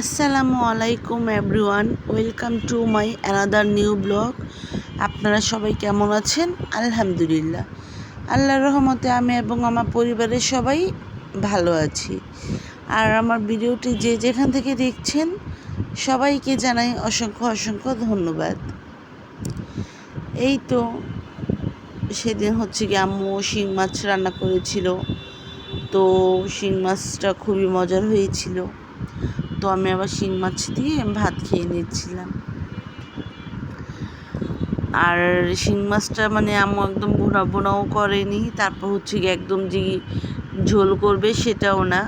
আসসালামু আলাইকুম everyone, welcome to my another new blog. আপনারা সবাই কেমন আছেন? আলহামদুলিল্লাহ। আল্লাহর রহমতে আমি এবং আমার পরিবারের সবাই ভালো আছি। আর আমার ভিডিওটি যে যেখান থেকে দেখছেন, সবাইকে জানাই অসংখ্য অসংখ্য ধন্যবাদ। এই তো, সেদিন হচ্ছে কি আম্মু শিং মাছ রান্না করেছিল। তো, শিং মাছটা খুবই মজার হয়েছিল। তো আমি আবার শিং মাছ দিয়ে ভাত খেয়ে নিচ্ছিলাম। আর শিং মাছটা মানে আম্মু একদম বোনা বোনাও করেনি, তারপর হচ্ছে একদম যে ঝোল করবে সেটাও না।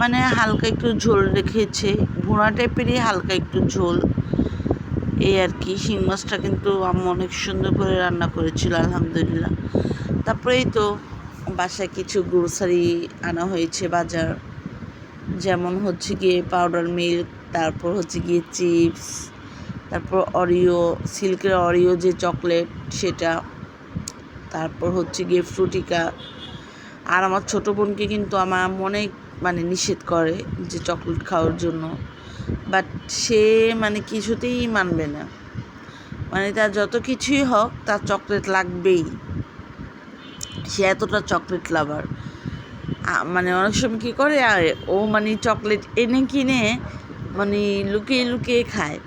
মানে হালকা একটু ঝোল রেখেছে, ভুনা টাইপেরই হালকা একটু ঝোল। এই আর কি, শিং মাছটা কিন্তু আম্মু অনেক সুন্দর করে রান্না করেছিল, আলহামদুলিল্লাহ। তারপরেই তো বাসায় কিছু গ্রোসারি আনা হয়েছে বাজার। যেমন হচ্ছে গিয়ে পাউডার মিল্ক তারপর হচ্ছে গিয়ে চিপস তারপর অরিও সিল্কের অরিও যে চকলেট সেটা, তারপর হচ্ছে গিয়ে ফ্রুটিকা আর আমার ছোটো বোনকে কিন্তু আমার মনে মানে নিষেধ করে যে চকলেট খাওয়ার জন্য। বাট সে মানে কিছুতেই মানবে না। মানে তার যত কিছুই হোক, তার চকলেট লাগবেই। সে এতটা চকলেট লাভার মানে অনেক সময় কী করে, আর ও মানে চকলেট এনে কিনে মানে লুকিয়ে লুকিয়ে খায়।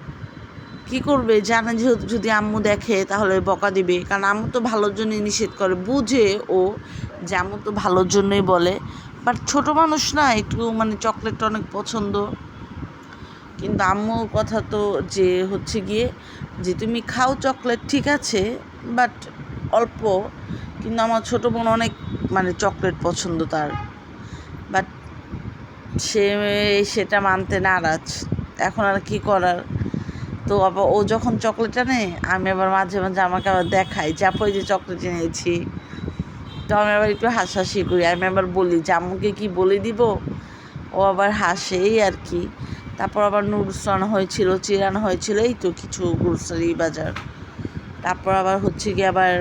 কী করবে? জানে যে যদি আম্মু দেখে তাহলে বকা দিবে। কারণ আম্মু তো ভালোর জন্যই নিষেধ করে। বুঝে ও যে আম্মু তো ভালোর জন্যই বলে। বাট ছোটো মানুষ না, একটু মানে চকলেটটা অনেক পছন্দ। কিন্তু আম্মুর কথা তো যে হচ্ছে গিয়ে যে তুমি খাও চকলেট ঠিক আছে বাট অল্প। কিন্তু আমার ছোটো বোন অনেক মানে চকলেট পছন্দ তার। বাট সে সেটা মানতে নারাজ। এখন আর কি করার? তো আবার ও যখন চকলেট আনে, আমি আবার মাঝে মাঝে আমাকে আবার দেখাই আপু যে চকলেট এনেছি। তো আমি আবার একটু হাসাহাসি করি। আমি আবার বলি যে কি বলে দিব? ও আবার হাসেই আর কি। তারপর আবার নুডলস আনা হয়েছিল চিরানো হয়েছিল, এই তো কিছু গ্রোসারি বাজার। তারপর আবার হচ্ছে কি আবার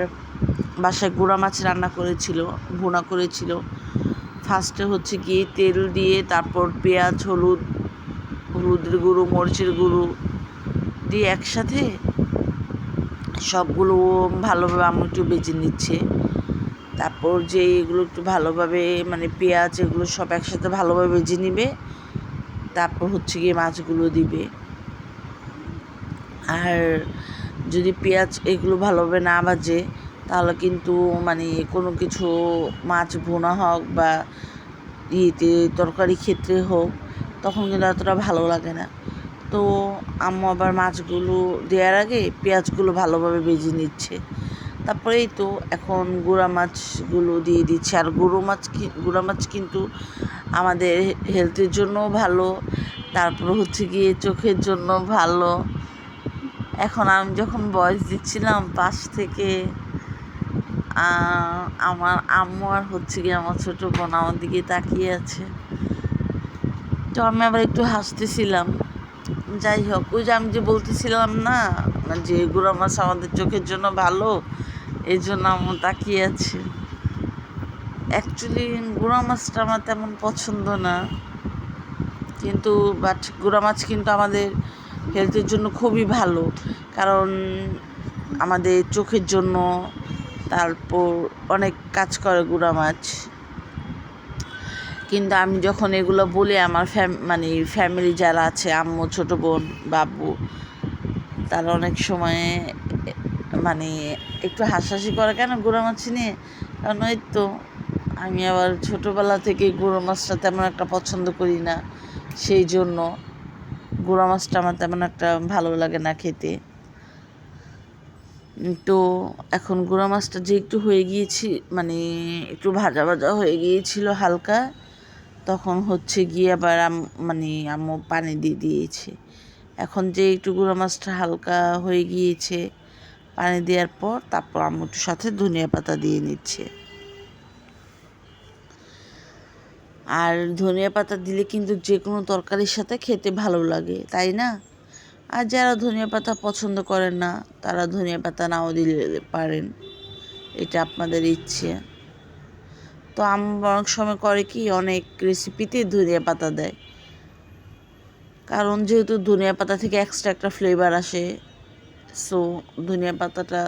বাসায় গুঁড়া মাছ রান্না করেছিল, ভুনা করেছিল। ফার্স্টে হচ্ছে গিয়ে তেল দিয়ে, তারপর পেঁয়াজ, হলুদ, হলুদের গুঁড়ো, মরিচের গুঁড়ো দিয়ে একসাথে সবগুলো ভালোভাবে আমি একটু বেজে নিচ্ছে। তারপর যে এগুলো একটু ভালোভাবে মানে পেঁয়াজ এগুলো সব একসাথে ভালোভাবে বেজে নিবে। তারপর হচ্ছে গিয়ে মাছগুলো দিবে। আর যদি পেঁয়াজ এগুলো ভালোভাবে না বাজে তাহলে কিন্তু মানে কোনো কিছু মাছ ভোনা হোক বা ইয়েতে তরকারি ক্ষেত্রে হোক, তখন কিন্তু এতটা ভালো লাগে না। তো আম্মু আবার মাছগুলো দেওয়ার আগে পেঁয়াজগুলো ভালোভাবে ভেজে নিচ্ছে। তারপরেই তো এখন গুঁড়া মাছগুলো দিয়ে দিচ্ছে। আর গুঁড়ো মাছ গুঁড়া মাছ কিন্তু আমাদের হেলথের জন্যও ভালো, তারপর হচ্ছে গিয়ে চোখের জন্য ভালো। এখন আমি যখন বয়স দিচ্ছিলাম পাশ থেকে আমার আম্মু আর হচ্ছে গিয়ে আমার ছোটো বোন আমার দিকে তাকিয়ে আছে। তো আমি আবার একটু হাসতেছিলাম। যাই হোক, ওই যে আমি যে বলতেছিলাম না, যে গুঁড়া মাছ আমাদের চোখের জন্য ভালো, এই জন্য আমার তাকিয়ে আছে। অ্যাকচুয়ালি গুঁড়া মাছটা আমার তেমন পছন্দ না। কিন্তু বাট গুঁড়া মাছ কিন্তু আমাদের হেলথের জন্য খুবই ভালো। কারণ আমাদের চোখের জন্য তারপর অনেক কাজ করে গুঁড়া মাছ। কিন্তু আমি যখন এগুলো বলি, আমার ফ্যাম মানে ফ্যামিলি যারা আছে, আম্মু, ছোটো বোন, বাবু, তারা অনেক সময় মানে একটু হাসাহাসি করে, কেন গুঁড়ো মাছ নিয়ে? কারণ ওই তো, আমি আবার ছোটোবেলা থেকে গুঁড়ো মাছটা তেমন একটা পছন্দ করি না। সেই জন্য গুঁড়ো মাছটা আমার তেমন একটা ভালো লাগে না খেতে। তো এখন গুঁড়া মাছটা যে একটু হয়ে গিয়েছি মানে একটু ভাজা ভাজা হয়ে গিয়েছিল হালকা, তখন হচ্ছে গিয়ে আবার মানে আম্মু পানি দিয়ে দিয়েছে। এখন যে একটু গুঁড়া মাছটা হালকা হয়ে গিয়েছে, পানি দেওয়ার পর তারপর আম্মুটির সাথে ধনিয়া পাতা দিয়ে নিচ্ছে। আর ধনিয়া পাতা দিলে কিন্তু যে কোনো তরকারির সাথে খেতে ভালো লাগে, তাই না? আর যারা ধনিয়া পাতা পছন্দ করেন না, তারা ধনিয়া পাতা নাও দিলে পারেন। এটা আপনাদের ইচ্ছে। তো আম অনেক সময় করে কি, অনেক রেসিপিতে ধনিয়া পাতা দেয়। কারণ যেহেতু ধনিয়া পাতা থেকে এক্সট্রা একটা ফ্লেভার আসে সো ধনিয়া পাতাটা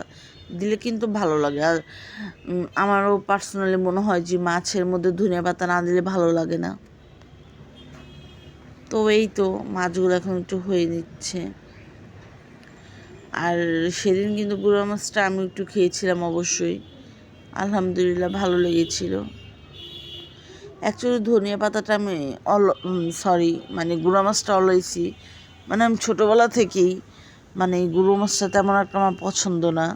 দিলে কিন্তু ভালো লাগে। আর আমারও পার্সোনালি মনে হয় যে মাছের মধ্যে ধনিয়া পাতা না দিলে ভালো লাগে না। তো এই তো মাছগুলো এখন একটু হয়ে নিচ্ছে। আর সেদিন কিন্তু গুঁড়া মাছটা আমি একটু খেয়েছিলাম অবশ্যই। আলহামদুলিল্লাহ ভালো লেগেছিল। অ্যাকচুয়ালি ধনিয়া পাতাটা আমি অল সরি মানে গুঁড়া মাছটা অলয়েছি মানে আমি ছোটোবেলা থেকেই মানে গুঁড়ো মাছটা তেমন একটা আমার পছন্দ না।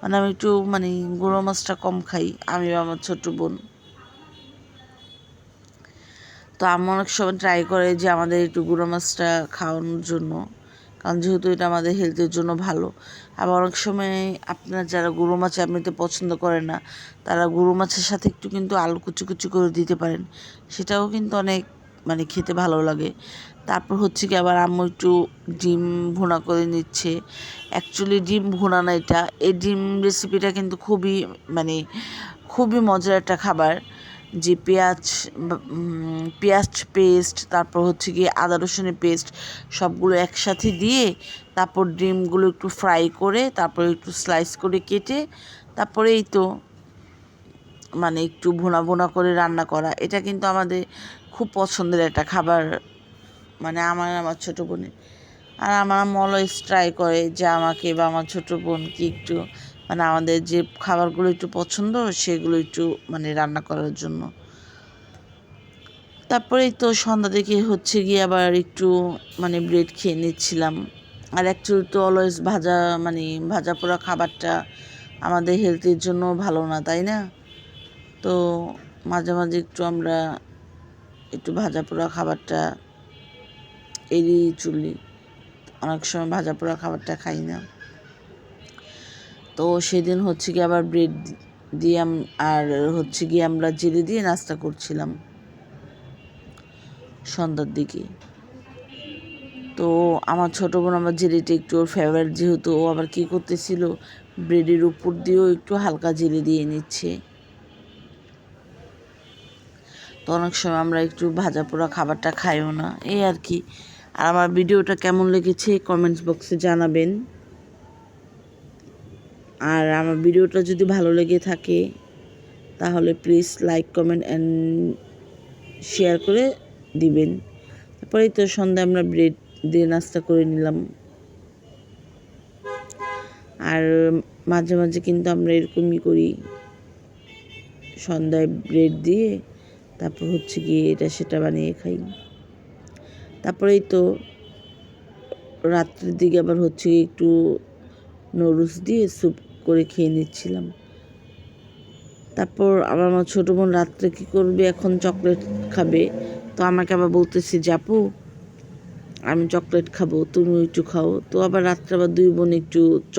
মানে আমি একটু মানে গুঁড়ো মাছটা কম খাই আমি আমার ছোটো বোন। তো আমি অনেক সময় ট্রাই করে যে আমাদের একটু গুঁড়ো মাছটা খাওয়ানোর জন্য, কারণ যেহেতু এটা আমাদের হেলথের জন্য ভালো। আবার অনেক সময় আপনার যারা গুঁড়ো মাছ এমনিতে পছন্দ করে না, তারা গুঁড়ো মাছের সাথে একটু কিন্তু আলু কুচি কুচি করে দিতে পারেন। সেটাও কিন্তু অনেক মানে খেতে ভালো লাগে। তারপর হচ্ছে কি আবার আম্মু একটু ডিম ভুনা করে নিচ্ছে। অ্যাকচুয়ালি ডিম ভুনা না এটা। এই ডিম রেসিপিটা কিন্তু খুবই মানে খুবই মজার একটা খাবার। যে পেঁয়াজ পেঁয়াজ পেস্ট, তারপর হচ্ছে গিয়ে আদা রসুনের পেস্ট, সবগুলো একসাথে দিয়ে তারপর ডিমগুলো একটু ফ্রাই করে, তারপর একটু স্লাইস করে কেটে, তারপরে এই তো মানে একটু ভুনা ভুনা করে রান্না করা। এটা কিন্তু আমাদের খুব পছন্দের একটা খাবার মানে আমার আমার ছোটো বোনের। আর আমার অলওয়েজ ট্রাই করে যে আমাকে বা আমার ছোটো বোনকে একটু মানে আমাদের যে খাবারগুলো একটু পছন্দ, সেগুলো একটু মানে রান্না করার জন্য। তারপরেই তো সন্ধ্যা থেকে হচ্ছে গিয়ে আবার একটু মানে ব্রেড খেয়ে নিচ্ছিলাম। আর অ্যাকচুয়ালি তো অলওয়েজ ভাজা মানে ভাজা পোড়া খাবারটা আমাদের হেলথের জন্য ভালো না, তাই না? তো মাঝে মাঝে একটু আমরা একটু ভাজা পোড়া খাবারটা এড়িয়ে চলি। অনেক সময় ভাজা পোড়া খাবারটা খাই না। তো সেদিন হচ্ছে কি আবার ব্রেড দিয়ে আর হচ্ছে গিয়ে আমরা জেলে দিয়ে নাস্তা করছিলাম সন্ধ্যার দিকে। তো আমার ছোটো বোন আমার জেলিটা একটু ওর ফেভারিট যেহেতু ও আবার কী করতেছিল ব্রেডের উপর দিয়েও একটু হালকা জেলে দিয়ে নিচ্ছে। তো অনেক সময় আমরা একটু ভাজা পোড়া খাবারটা খাইও না, এই আর কি। আর আমার ভিডিওটা কেমন লেগেছে কমেন্টস বক্সে জানাবেন। আর আমার ভিডিওটা যদি ভালো লেগে থাকে, তাহলে please like comment and share করে দিবেন। তারপরেই তো সন্ধ্যায় আমরা ব্রেড দিয়ে নাস্তা করে নিলাম। আর মাঝে মাঝে কিন্তু আমরা এরকমই করি। সন্ধ্যায় ব্রেড দিয়ে তারপর হচ্ছে গিয়ে এটা সেটা বানিয়ে খাই। তারপরেই তো রাত্রের দিকে আবার হচ্ছে একটু নুডলস দিয়ে স্যুপ করে খেয়ে নিচ্ছিলাম। তারপর আবার আমার ছোটো বোন রাত্রে কী করবে? এখন চকলেট খাবে। তো আমাকে আবার বলতেছি যাপু আমি চকলেট খাব, তুমি একটু খাও। তো আবার রাত্রে আবার দুই বোন একটু চক